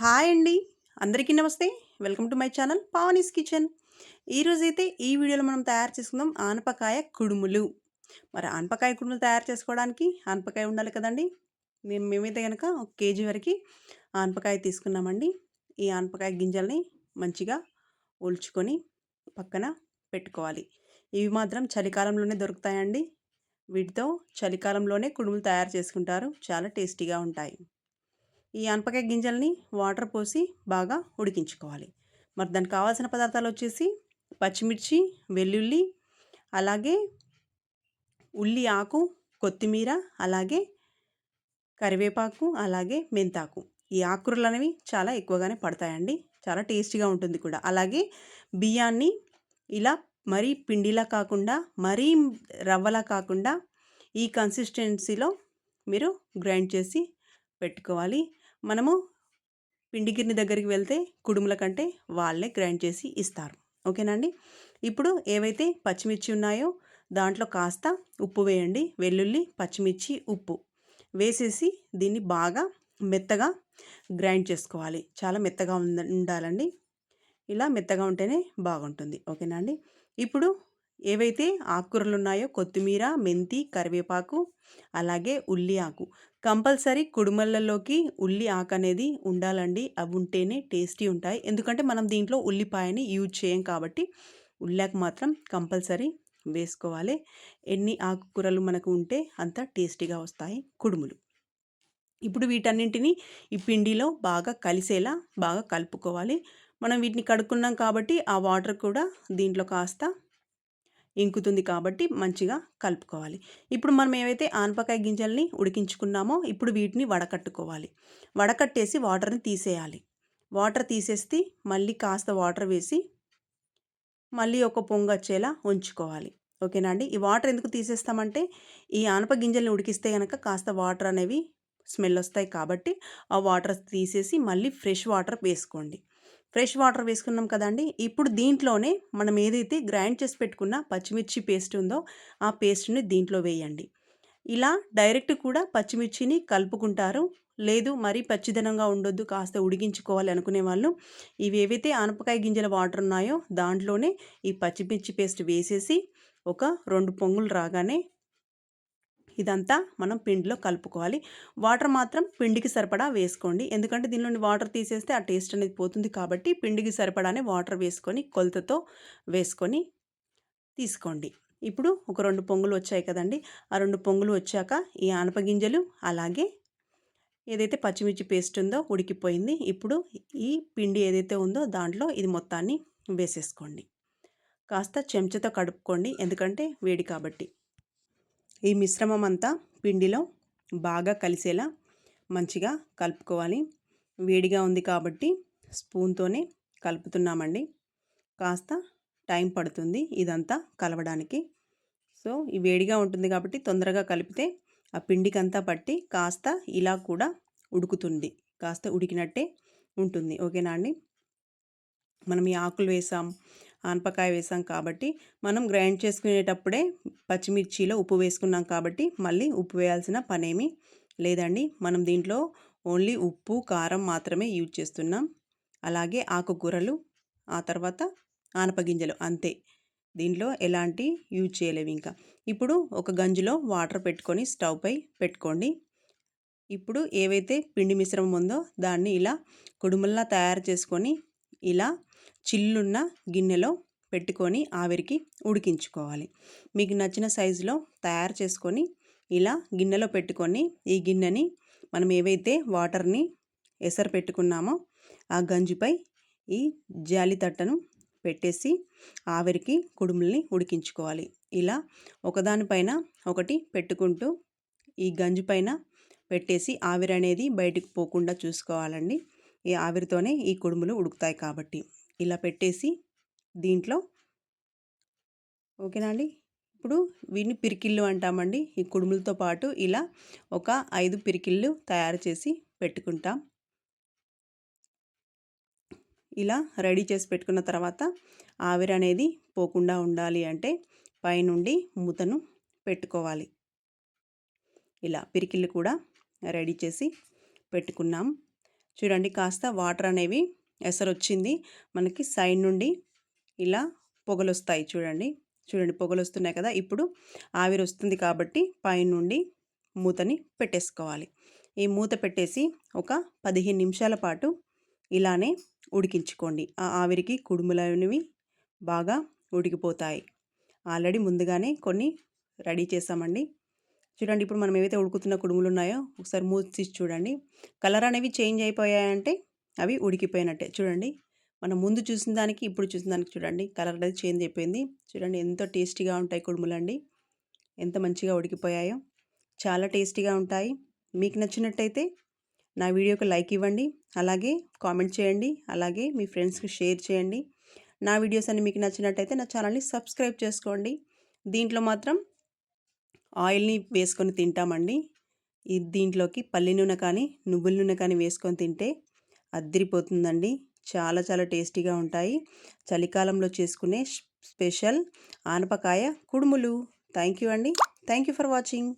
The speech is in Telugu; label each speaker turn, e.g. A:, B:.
A: హాయ్ అండి. అందరికీ నమస్తే. Welcome to my channel Pavani's kitchen. ఈరోజైతే ఈ వీడియోలో మనం తయారు చేసుకుందాం ఆనపకాయ కుడుములు. మరి ఆనపకాయ కుడుములు తయారు చేసుకోవడానికి ఆనపకాయ ఉండాలి కదండి. మేము మేమైతే కనుక ఒక కేజీ వరకు ఆనపకాయ తీసుకున్నామండి. ఈ ఆనపకాయ గింజల్ని మంచిగా ఒలుచుకొని పక్కన పెట్టుకోవాలి. ఇవి మాత్రం చలికాలంలోనే దొరుకుతాయండి. వీటితో చలికాలంలోనే కుడుములు తయారు చేసుకుంటారు. చాలా టేస్టీగా ఉంటాయి. ఈ అనపకాయ గింజల్ని వాటర్ పోసి బాగా ఉడికించుకోవాలి. మరి దానికి కావాల్సిన పదార్థాలు వచ్చేసి పచ్చిమిర్చి వెల్లుల్లి అలాగే ఉల్లి ఆకు కొత్తిమీర అలాగే కరివేపాకు అలాగే మెంతాకు. ఈ ఆకుకూరలు అనేవి చాలా ఎక్కువగానే పడతాయండి. చాలా టేస్టీగా ఉంటుంది కూడా. అలాగే బియ్యాన్ని ఇలా మరీ పిండిలా కాకుండా మరీ రవ్వలా కాకుండా ఈ కన్సిస్టెన్సీలో మీరు గ్రైండ్ చేసి పెట్టుకోవాలి. మనము పిండి దగ్గరికి వెళ్తే కుడుముల కంటే వాళ్ళే గ్రైండ్ చేసి ఇస్తారు. ఓకేనండి ఇప్పుడు ఏవైతే పచ్చిమిర్చి ఉన్నాయో దాంట్లో కాస్త ఉప్పు వేయండి. వెల్లుల్లి పచ్చిమిర్చి ఉప్పు వేసేసి దీన్ని బాగా మెత్తగా గ్రైండ్ చేసుకోవాలి. చాలా మెత్తగా ఉండాలండి. ఇలా మెత్తగా ఉంటేనే బాగుంటుంది. ఓకేనా అండి? ఇప్పుడు ఏవైతే ఆకుకూరలు ఉన్నాయో కొత్తిమీర మెంతి కరివేపాకు అలాగే ఉల్లి ఆకు. కంపల్సరీ కుడుమలలోకి ఉల్లి ఆకు అనేది ఉండాలండి. అవి ఉంటేనే టేస్టీ ఉంటాయి. ఎందుకంటే మనం దీంట్లో ఉల్లిపాయని యూజ్ చేయం కాబట్టి ఉల్లాకు మాత్రం కంపల్సరీ వేసుకోవాలి. ఎన్ని ఆకుకూరలు మనకు ఉంటే అంత టేస్టీగా వస్తాయి కుడుములు. ఇప్పుడు వీటన్నింటినీ ఈ పిండిలో బాగా కలిసేలా బాగా కలుపుకోవాలి. మనం వీటిని కడుక్కున్నాం కాబట్టి ఆ వాటర్ కూడా దీంట్లో కాస్త ఇంకుతుంది కాబట్టి మంచిగా కలుపుకోవాలి. ఇప్పుడు మనం ఏవైతే ఆనపకాయ గింజల్ని ఉడికించుకున్నామో ఇప్పుడు వీటిని వడకట్టుకోవాలి. వడకట్టేసి వాటర్ని తీసేయాలి. వాటర్ తీసేస్తే మళ్ళీ కాస్త వాటర్ వేసి మళ్ళీ ఒక పొంగు వచ్చేలా ఉంచుకోవాలి. ఓకేనా అండి? ఈ వాటర్ ఎందుకు తీసేస్తామంటే ఈ ఆనప గింజల్ని ఉడికిస్తే కనుక కాస్త వాటర్ అనేవి స్మెల్ వస్తాయి కాబట్టి ఆ వాటర్ తీసేసి మళ్ళీ ఫ్రెష్ వాటర్ వేసుకోండి. ఫ్రెష్ వాటర్ వేసుకున్నాం కదండి. ఇప్పుడు దీంట్లోనే మనం ఏదైతే గ్రైండ్ చేసి పెట్టుకున్న పచ్చిమిర్చి పేస్ట్ ఉందో ఆ పేస్ట్ని దీంట్లో వేయండి. ఇలా డైరెక్ట్ కూడా పచ్చిమిర్చిని కలుపుకుంటారు. లేదు మరీ పచ్చిదనంగా ఉండొద్దు కాస్త ఉడికించుకోవాలి అనుకునే వాళ్ళు. ఇవి ఏవైతే ఆనపకాయ గింజల వాటర్ ఉన్నాయో దాంట్లోనే ఈ పచ్చిమిర్చి పేస్ట్ వేసేసి ఒక రెండు పొంగులు రాగానే ఇదంతా మనం పిండిలో కలుపుకోవాలి. వాటర్ మాత్రం పిండికి సరిపడా వేసుకోండి. ఎందుకంటే దీనిలోని వాటర్ తీసేస్తే ఆ టేస్ట్ అనేది పోతుంది కాబట్టి పిండికి సరిపడానే వాటర్ వేసుకొని కొలతతో వేసుకొని తీసుకోండి. ఇప్పుడు ఒక రెండు పొంగులు వచ్చాయి కదండి. ఆ రెండు పొంగులు వచ్చాక ఈ ఆనపగింజలు అలాగే ఏదైతే పచ్చిమిర్చి పేస్ట్ ఉందో ఉడికిపోయింది. ఇప్పుడు ఈ పిండి ఏదైతే ఉందో దాంట్లో ఇది మొత్తాన్ని వేసేసుకోండి. కాస్త చెంచాతో కడుపుకోండి ఎందుకంటే వేడి కాబట్టి. ఈ మిశ్రమం అంతా పిండిలో బాగా కలిసేలా మంచిగా కలుపుకోవాలి. వేడిగా ఉంది కాబట్టి స్పూన్తోనే కలుపుతున్నామండి. కాస్త టైం పడుతుంది ఇదంతా కలవడానికి. సో ఈ వేడిగా ఉంటుంది కాబట్టి తొందరగా కలిపితే ఆ పిండికంతా పట్టి కాస్త ఇలా కూడా ఉడుకుతుంది. కాస్త ఉడికినట్టే ఉంటుంది. ఓకేనా అండి? మనం ఈ ఆకులు వేసాం ఆనపకాయ వేసాం కాబట్టి మనం గ్రైండ్ చేసుకునేటప్పుడే పచ్చిమిర్చిలో ఉప్పు వేసుకున్నాం కాబట్టి మళ్ళీ ఉప్పు వేయాల్సిన పనేమి లేదండి. మనం దీంట్లో ఓన్లీ ఉప్పు కారం మాత్రమే యూజ్ చేస్తున్నాం. అలాగే ఆకుకూరలు ఆ తర్వాత ఆనపగింజలు అంతే. దీంట్లో ఎలాంటి యూజ్ చేయలేవు ఇంకా. ఇప్పుడు ఒక గంజిలో వాటర్ పెట్టుకొని స్టవ్ పై పెట్టుకోండి. ఇప్పుడు ఏవైతే పిండి మిశ్రమం ఉందో దాన్ని ఇలా కుడుముల్లా తయారు చేసుకొని ఇలా చిల్లున్న గిన్నెలో పెట్టుకొని ఆవిరికి ఉడికించుకోవాలి. మీకు నచ్చిన సైజులో తయారు చేసుకొని ఇలా గిన్నెలో పెట్టుకొని ఈ గిన్నెని మనం ఏవైతే వాటర్ని ఎసరు పెట్టుకున్నామో ఆ గంజిపై ఈ జాలి తట్టను పెట్టేసి ఆవిరికి కుడుముల్ని ఉడికించుకోవాలి. ఇలా ఒకదానిపైన ఒకటి పెట్టుకుంటూ ఈ గంజి పైన పెట్టేసి ఆవిరి అనేది బయటకు పోకుండా చూసుకోవాలండి. ఈ ఆవిరితోనే ఈ కుడుములు ఉడుకుతాయి కాబట్టి. ఇలా పెట్టేసి దీంట్లో ఓకేనా అండి? ఇప్పుడు వీటిని పిరికిళ్ళు అంటామండి. ఈ కుడుములతో పాటు ఇలా ఒక ఐదు పిరికిళ్ళు తయారు చేసి పెట్టుకుంటాం. ఇలా రెడీ చేసి పెట్టుకున్న తర్వాత ఆవిరి అనేది పోకుండా ఉండాలి అంటే పైనుండి మూతను పెట్టుకోవాలి. ఇలా పిరికిళ్ళు కూడా రెడీ చేసి పెట్టుకున్నాం. చూడండి కాస్త వాటర్ అనేవి ఎసరొచ్చింది. మనకి సైడ్ నుండి ఇలా పొగలు వస్తాయి చూడండి. చూడండి పొగలు వస్తున్నాయి కదా. ఇప్పుడు ఆవిరి వస్తుంది కాబట్టి పైనుండి మూతని పెట్టేసుకోవాలి. ఈ మూత పెట్టేసి ఒక పదిహేను నిమిషాల పాటు ఇలానే ఉడికించుకోండి. ఆ ఆవిరికి కుడుములు అనేవి బాగా ఉడికిపోతాయి. ఆల్రెడీ ముందుగానే కొన్ని రెడీ చేసామండి చూడండి ఇప్పుడు మనం ఏవైతే ఉడుకుతున్న కుడుములు ఉన్నాయో ఒకసారి మూత తీసి చూడండి. కలర్ అనేవి చేంజ్ అయిపోయాయంటే అవి ఉడికిపోయినట్టే. చూడండి మనం ముందు చూసిన దానికి ఇప్పుడు చూసిన దానికి చూడండి కలర్ అనేది చేంజ్ అయిపోయింది. చూడండి ఎంతో టేస్టీగా ఉంటాయి కుడుములండి. ఎంత మంచిగా ఉడికిపోయాయో. చాలా టేస్టీగా ఉంటాయి. మీకు నచ్చినట్టయితే నా వీడియోకి లైక్ ఇవ్వండి. అలాగే కామెంట్ చేయండి. అలాగే మీ ఫ్రెండ్స్కి షేర్ చేయండి. నా వీడియోస్ అన్ని మీకు నచ్చినట్టయితే నా ఛానల్ని సబ్స్క్రైబ్ చేసుకోండి. దీంట్లో మాత్రం ఆయిల్ని వేసుకొని తింటామండి. ఈ దీంట్లోకి పల్లి నూనె కానీ నువ్వుల నూనె కానీ వేసుకొని తింటే అద్దరిపోతుందండి. చాలా చాలా టేస్టీగా ఉంటాయి. చలికాలంలో చేసుకునే స్పెషల్ ఆనపకాయ కుడుములు. థ్యాంక్ యూ అండి. Thank you for watching.